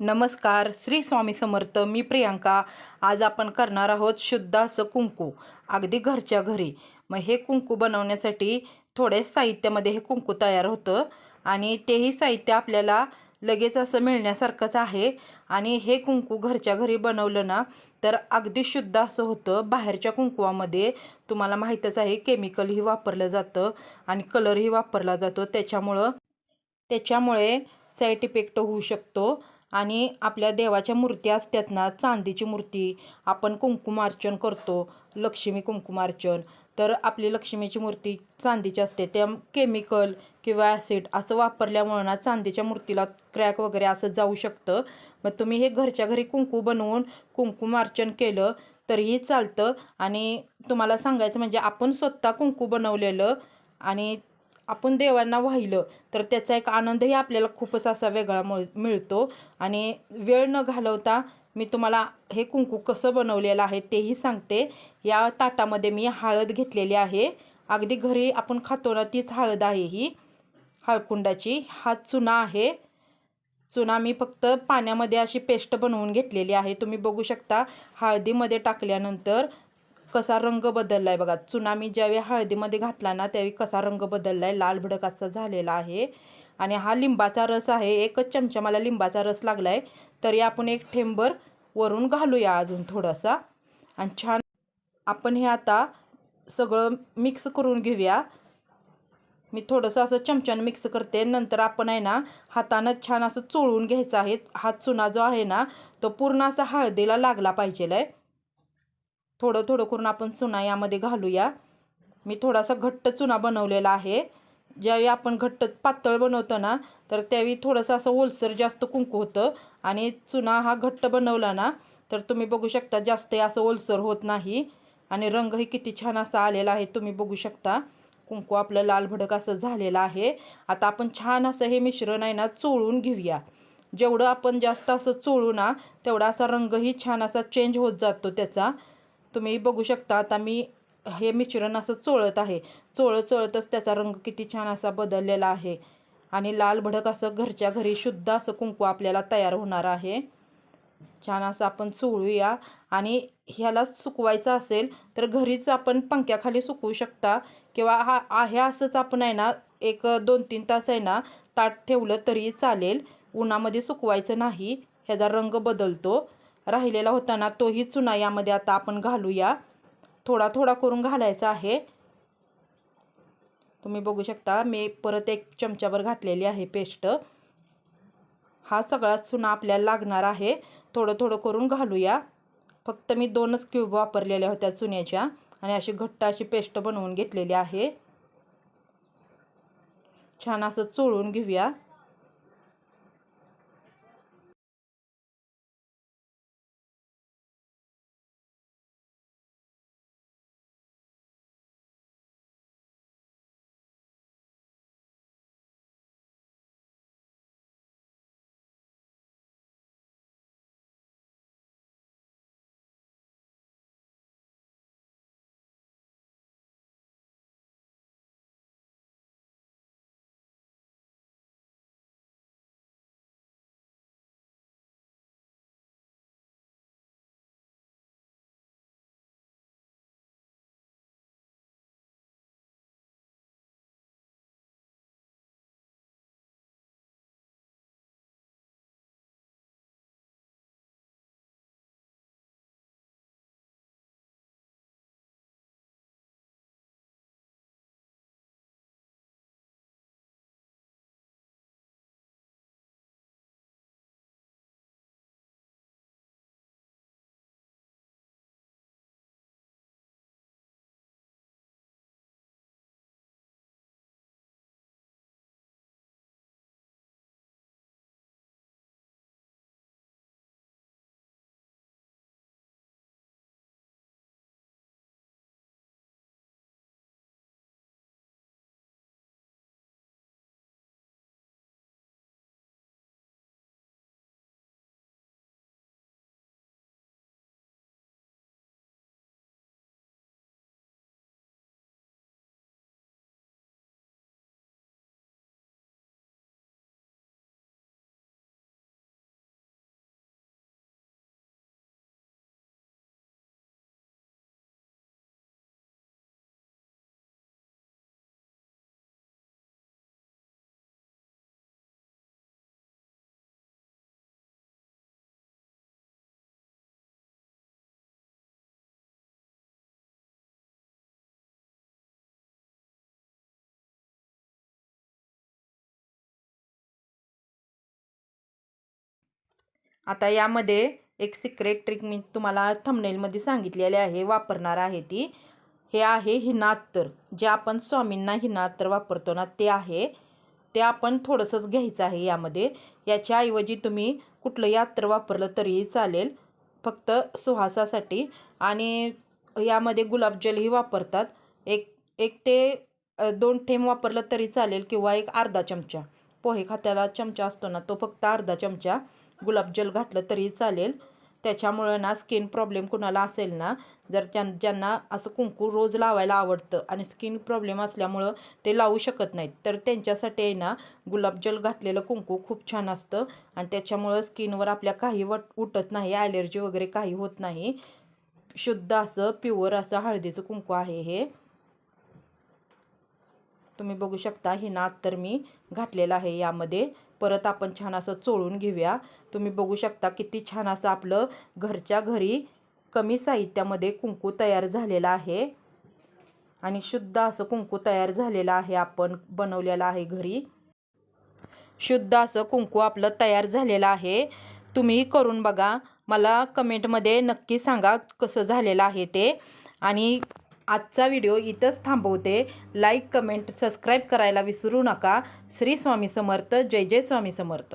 नमस्कार श्री स्वामी समर्थ मी प्रियांका. आज आपण करणार आहोत शुद्ध असं कुंकू अगदी घरच्या घरी. मग हे कुंकू बनवण्यासाठी थोडे साहित्यामध्ये हे कुंकू तयार होतं आणि तेही साहित्य आपल्याला लगेच असं मिळण्यासारखंच आहे. आणि हे कुंकू घरच्या घरी बनवलं ना तर अगदी शुद्ध असं होतं. बाहेरच्या कुंकुवामध्ये तुम्हाला माहीतच आहे केमिकलही वापरलं जातं आणि कलरही वापरला जातो. त्याच्यामुळं त्याच्यामुळे साईड इफेक्ट होऊ शकतो. आणि आपल्या देवाच्या मूर्ती असतात ना चांदीची मूर्ती आपण कुंकुमार्चन करतो लक्ष्मी कुंकुमार्चन. तर आपली लक्ष्मीची मूर्ती चांदीची असते. त्या केमिकल किंवा ॲसिड असं वापरल्यामुळं ना चांदीच्या मूर्तीला क्रॅक वगैरे असं जाऊ शकतं. मग तुम्ही हे घरच्या घरी कुंकू बनवून कुंकुमार्चन केलं तरीही चालतं. आणि तुम्हाला सांगायचं म्हणजे आपण स्वतः कुंकू बनवलेलं आणि आपण देवांना वाहिलं तर त्याचा एक आनंदही आपल्याला खूपच असा वेगळा मिळतो. आणि वेळ न घालवता मी तुम्हाला हे कुंकू कसं बनवलेलं आहे तेही सांगते. या ताटामध्ये मी हळद घेतलेली आहे. अगदी घरी आपण खातो ना तीच हळद आहे ही. हळकुंडाची. हा चुना आहे. चुना मी फक्त पाण्यामध्ये अशी पेस्ट बनवून घेतलेली आहे. तुम्ही बघू शकता हळदीमध्ये टाकल्यानंतर कसा रंग बदलला आहे बघा. चुना मी ज्यावेळी हळदीमध्ये घातला ना त्यावेळी कसा रंग बदलला आहे लाल भडक असा झालेला आहे. आणि हा लिंबाचा रस आहे एकच चमचा मला लिंबाचा रस लागला आहे तरी आपण एक ठेंबर वरून घालूया अजून थोडासा. आणि छान आपण हे आता सगळं मिक्स करून घेऊया. मी थोडंसं असं चमच्यानं मिक्स करते. नंतर आपण आहे ना हातानं छान असं चोळून घ्यायचं आहे. हा चुना जो आहे ना तो पूर्ण असा हळदीला लागला पाहिजे आहे थोडं थोडं करून आपण चुना यामध्ये घालूया. मी थोडासा घट्ट चुना बनवलेला आहे. ज्यावेळी आपण घट्ट पातळ बनवतो ना तर त्यावेळी थोडंसं असं ओलसर जास्त कुंकू होतं. आणि चुना हा घट्ट बनवला ना तर तुम्ही बघू शकता जास्त असं ओलसर होत नाही. आणि रंगही किती छान असा आलेला आहे तुम्ही बघू शकता. कुंकू आपलं लाल भडक असं झालेलं आहे. आता आपण छान असं हे मिश्रण आहे ना चोळून घेऊया. जेवढं आपण जास्त असं चोळू ना तेवढा असा रंगही छान असा चेंज होत जातो त्याचा. तुम्ही बघू शकता आता मी हे मिश्रण असं चोळत आहे. चोळत चोळतच त्याचा रंग किती छान असा बदललेला आहे. आणि लाल भडक असं घरच्या घरी शुद्ध असं कुंकू आपल्याला तयार होणार आहे. छान असं आपण चोळूया. आणि ह्याला सुकवायचं असेल तर घरीच आपण पंख्याखाली सुकवू शकता. किंवा हा आहे असंच आपण आहे ना एक दोन तीन तास आहे ना ताट ठेवलं तरी चालेल. उन्हामध्ये सुकवायचं नाही. ह्याचा रंग बदलतो. राहिलेला होता ना तोही चुना यामध्ये आता आपण घालूया. थोडा थोडा करून घालायचा आहे. तुम्ही बघू शकता मी परत एक चमच्यावर घातलेली आहे पेस्ट. हा सगळा चुना आपल्याला लागणार आहे. थोडं थोडं करून घालूया. फक्त मी दोनच क्यूब वापरलेल्या होत्या चुन्याच्या आणि अशी घट्ट अशी पेस्ट बनवून घेतलेली आहे. छान असं चोळून घेऊया. आता यामध्ये एक सिक्रेट ट्रिक मी तुम्हाला थंबनेलमध्ये सांगितलेली आहे वापरणार आहे ती. हे आहे हिना अत्तर जे आपण स्वामींना हिना अत्तर वापरतो ना ते आहे. ते आपण थोडंसंच घ्यायचं आहे यामध्ये. याच्याऐवजी तुम्ही कुठलंही अत्तर वापरलं तरीही चालेल. फक्त सुहासासाठी. आणि यामध्ये गुलाबजलही वापरतात. एक एक ते दोन थेंब वापरलं तरी चालेल किंवा एक अर्धा चमचा. पोहे खात्याला चमचा असतो ना तो फक्त अर्धा चमचा. गुलाबजल घातलं तरी चालेल. त्याच्यामुळं ना स्किन प्रॉब्लेम कुणाला असेल ना जर ज्यां ज्यांना असं कुंकू रोज लावायला आवडतं आणि स्किन प्रॉब्लेम असल्यामुळं ते लावू शकत नाहीत. तर त्यांच्यासाठी आहे ना गुलाबजल घातलेलं कुंकू खूप छान असतं आणि त्याच्यामुळं स्किनवर आपल्या काही वट उठत नाही ॲलर्जी वगैरे काही होत नाही. शुद्ध असं प्युअर असं हळदीचं कुंकू आहे हे. तुम्ही बघू शकता हे नात तर मी घातलेलं आहे यामध्ये. परत आपण छान असं चोळून घेऊया. तुम्ही बघू शकता किती छान असं आपलं घरच्या घरी कमी साहित्यामध्ये कुंकू तयार झालेला आहे. आणि शुद्ध असं कुंकू तयार झालेलं आहे आपण बनवलेलं आहे घरी. शुद्ध असं कुंकू आपलं तयार झालेलं आहे. तुम्ही करून बघा. मला कमेंटमध्ये नक्की सांगा कसं झालेलं आहे ते. आणि आजचा व्हिडिओ इथंच थांबवते. लाईक कमेंट सबस्क्राईब करायला विसरू नका. श्री स्वामी समर्थ जय जय स्वामी समर्थ.